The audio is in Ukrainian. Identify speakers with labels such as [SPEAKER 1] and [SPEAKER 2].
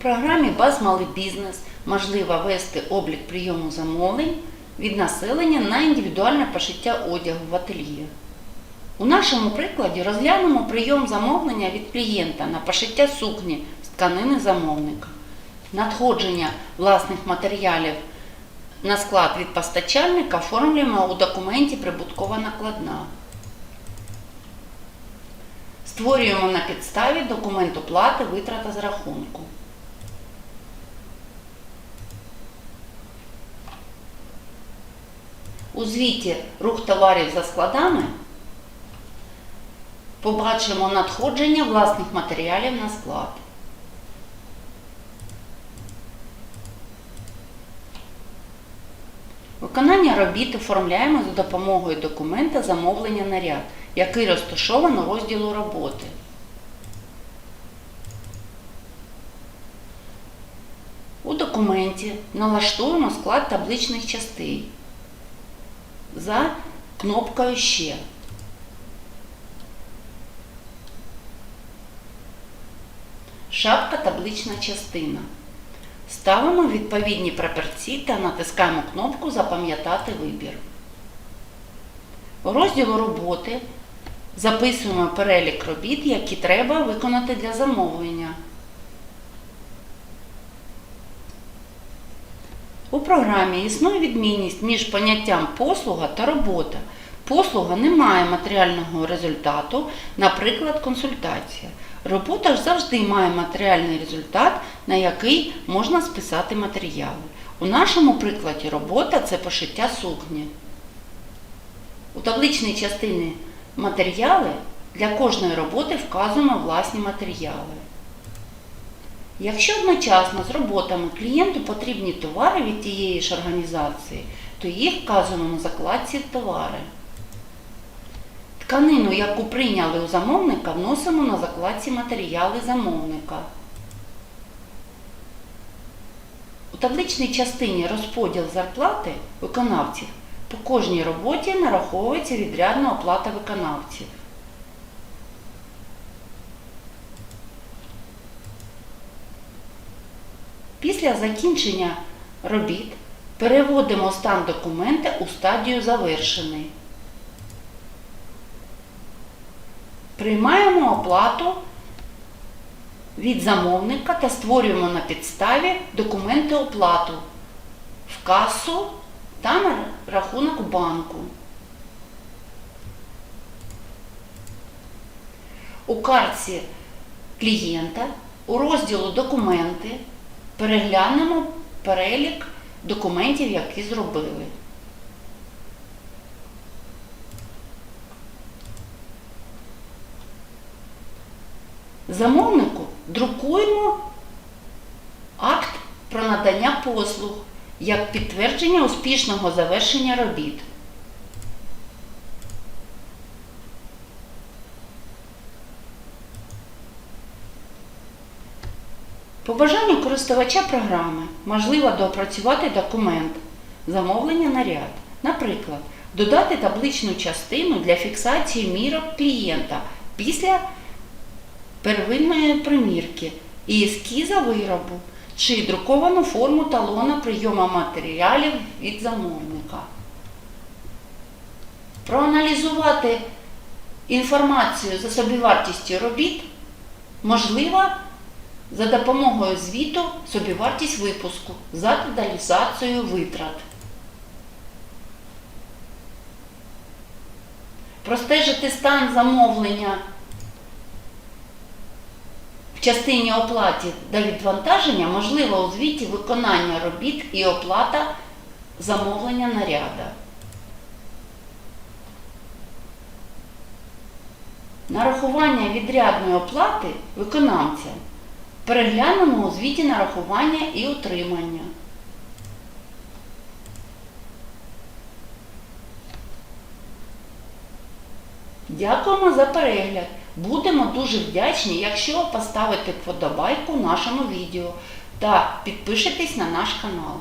[SPEAKER 1] програмі Баз Малий бізнес можливо вести облік прийому замовлень від населення на індивідуальне пошиття одягу в ательє. У нашому прикладі розглянемо прийом замовлення від клієнта на пошиття сукні з тканини замовника, надходження власних матеріалів на склад від постачальника оформлюємо у документі прибуткова накладна. Створюємо на підставі документу плати витрата з рахунку. У звіті рух товарів за складами побачимо надходження власних матеріалів на склад. Виконання робіт оформляємо за допомогою документа замовлення наряд, який розташовано розділу роботи. У документі налаштуємо склад табличних частей за кнопкою Ще. Шапка таблична частина. Ставимо відповідні прапорці та натискаємо кнопку Запам'ятати вибір. У розділу роботи записуємо перелік робіт, які треба виконати для замовлення. У програмі існує відмінність між поняттям послуга та робота. Послуга не має матеріального результату, наприклад, консультація. Робота ж завжди має матеріальний результат, на який можна списати матеріали. У нашому прикладі робота це пошиття сукні. У табличній частині матеріали для кожної роботи вказуємо власні матеріали. Якщо одночасно з роботами клієнту потрібні товари від тієї ж організації, то їх вказуємо на закладці товари. Тканину, яку прийняли у замовника, вносимо на закладці матеріали замовника. У табличній частині розподіл зарплати виконавців по кожній роботі нараховується відрядна оплата виконавців. Після закінчення робіт переводимо стан документа у стадію завершений. Приймаємо оплату від замовника та створюємо на підставі документи оплату в касу та на рахунок банку. У картці клієнта у розділу Документи переглянемо перелік документів, які зробили. Замовнику друкуємо акт про надання послуг як підтвердження успішного завершення робіт. По бажанню користувача програми можливо доопрацювати документ замовлення наряд. Наприклад, додати табличну частину для фіксації мірок клієнта після первинної примірки і ескіза виробу чи друковану форму талона прийому матеріалів від замовника. Проаналізувати інформацію за собівартістю робіт можливо за допомогою звіту собівартість випуску за деталізацією витрат. Простежити стан замовлення в частині оплаті та відвантаження можливо у звіті виконання робіт і оплата замовлення наряда. Нарахування відрядної оплати виконавця переглянемо у звіті нарахування і утримання. Дякуємо за перегляд. Будемо дуже вдячні, якщо поставите вподобайку нашому відео та підпишетесь на наш канал.